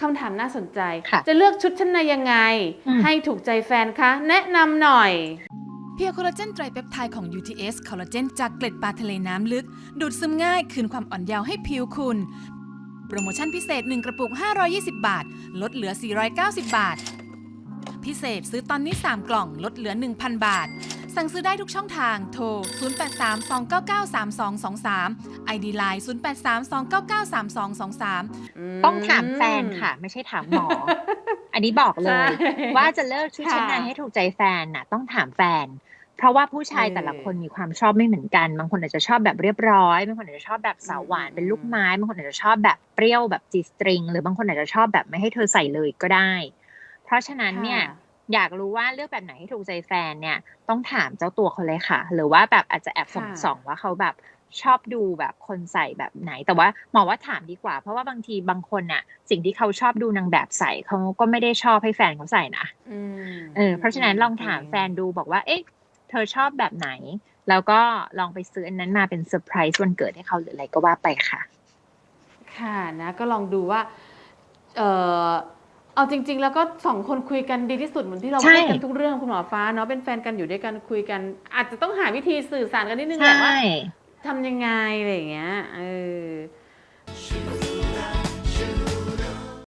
คำถามน่าสนใจค่ะจะเลือกชุดชั้นในยังไงอืมให้ถูกใจแฟนคะ แนะนำหน่อย เพียวคอลลาเจนไตรเปปไทด์ของ UTS คอลลาเจนจากเกล็ดปลาทะเลน้ำลึก ดูดซึมง่าย คืนความอ่อนเยาว์ให้ผิวคุณ โปรโมชั่นพิเศษ 1 กระปุก 520 บาท ลดเหลือ 490 บาท พิเศษซื้อตอนนี้ 3 กล่อง ลดเหลือ 1,000 บาท สั่งซื้อได้ทุกช่องทาง โทร 0832993223 ID Line 0832993223 ต้องถามแฟนค่ะ ไม่ใช่ถามหมอ อันนี้บอกเลยใช่ว่าจะเลิกชุดชั้นในค่ะให้ถูกใจแฟนน่ะ ต้องถามแฟน เพราะว่าผู้ชายเออแต่ละคนมีความชอบไม่เหมือนกัน บางคนอาจจะชอบแบบเรียบร้อย บางคนอาจจะชอบแบบสาวหวานอืมเป็นลูกไม้ บางคนอาจจะชอบแบบเปรี้ยวแบบจีสตริง หรือบางคนอาจจะชอบแบบไม่ให้เธอใส่เลยก็ได้ เพราะฉะนั้นเนี่ยค่ะ อยากรู้ว่าเลือกแบบไหนให้ถูกใจแฟนเนี่ย ต้องถามเจ้าตัวเขาเลยค่ะ หรือว่าแบบอาจจะแอบส่องค่ะส่องว่าเขาแบบชอบดูแบบคนใส่แบบไหน แต่ว่าหมอว่าถามดีกว่า เพราะว่าบางทีบางคนน่ะ สิ่งที่เขาชอบดูนางแบบใส่เขาก็ไม่ได้ชอบให้แฟนเขาใส่นะอืมเออ เพราะฉะนั้นลองถามแฟนดูบอกว่า เอ๊ะเธอชอบแบบไหน แล้วก็ลองไปซื้ออันนั้นมาเป็นเซอร์ไพรส์วันเกิดให้เขาหรืออะไรก็ว่าไปค่ะ ค่ะนะ ก็ลองดูว่า เออ เอาจริง ๆ แล้วก็สองคนคุยกันดีที่สุดเหมือนที่เราใช่พูดกันทุกเรื่องคุณหมอฟ้าเนาะเป็นแฟนกันอยู่ด้วยกันคุยกัน อาจจะต้องหาวิธีสื่อสารกันนิดนึงแหละว่าใช่ ทำยังไงอะไรอย่างเงี้ยเออ